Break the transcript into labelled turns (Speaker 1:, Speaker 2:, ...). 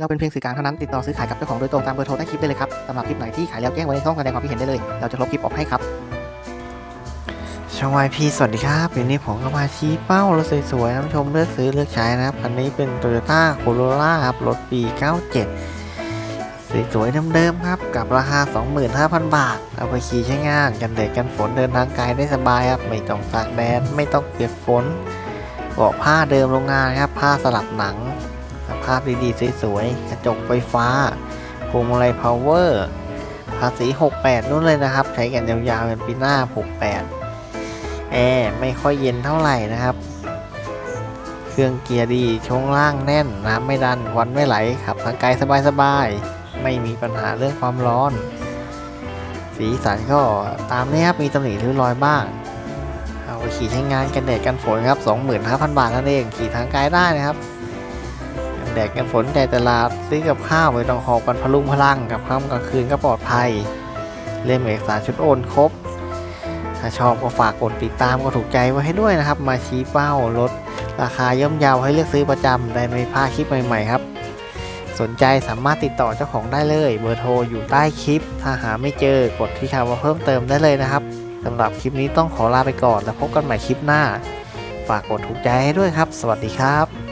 Speaker 1: เราเป็นเพียงสื่อกลางเท่านั้นติดต่อซื้อขายกับเจ้าของโดยตรงตามเบอร์โทรใต้คลิปได้เลยครับสำหรับคลิปไหนที่ขายแล้วแจ้งไว้ในช่องแสดงความคิดเห็นได้เลย เราจะลบคลิปออกให้ครับ
Speaker 2: ช่องวายพีสวัสดีครับวันนี้ผมก็มาชี้เป้ารถสวยๆท่านผู้ชมเลือกซื้อเลือกใช้นะครับคันนี้เป็น Toyota Corolla ครับรถปี 97 สวยๆเดิมๆครับ กับราคา 25,000 บาท เอาไปขี่ใช้งาน กันแดดกันฝนเดินทางไกลได้สบายครับ ไม่ต้องตากแดดไม่ต้องเปียกฝนเบาะผ้าเดิมโรงงานครับผ้าสลับหนัง ภาพดีๆสวยๆกระจกไฟฟ้าพวงมาลัยพาวเวอร์ภาษี 68นู่นเลยนะครับ ใช้กันยาวๆกันปีหน้า 68แอร์ไม่ค่อยเย็นเท่าไหร่นะครับ เครื่องเกียร์ดีช่วงล่างแน่น น้ำไม่ดันควันไม่ไหลขับทางไกลสบายๆ ไม่มีปัญหาเรื่องความร้อน สีสันก็ตามนี้ครับ มีตำหนิริ้วรอยบ้างเอาไปขี่ใช้งานกันแดดกันฝนครับ 25,000 บาทนั่นเองขี่ทางไกลได้นะครับ แดดกันฝนใจตลาดซื้อกับข้าวไม่ต้องหอบกันพลุงพลังกับค่ำกลางคืนก็ปลอดภัย เล่มเอกสารชุดโอนครบ ถ้าชอบก็ฝากกดติดตามก็ถูกใจไว้ให้ด้วยนะครับ มาชี้เป้ารถราคาย่อมเยาวให้เลือกซื้อประจำได้ไม่พลาดคลิปใหม่ๆครับ สนใจสามารถติดต่อเจ้าของได้เลย เบอร์โทรอยู่ใต้คลิป ถ้าหาไม่เจอกดที่คำว่าเพิ่มเติมได้เลยนะครับสำหรับคลิปนี้ต้องขอลาไปก่อนแล้วพบกันใหม่คลิปหน้า ฝากกดถูกใจให้ด้วยครับ สวัสดีครับ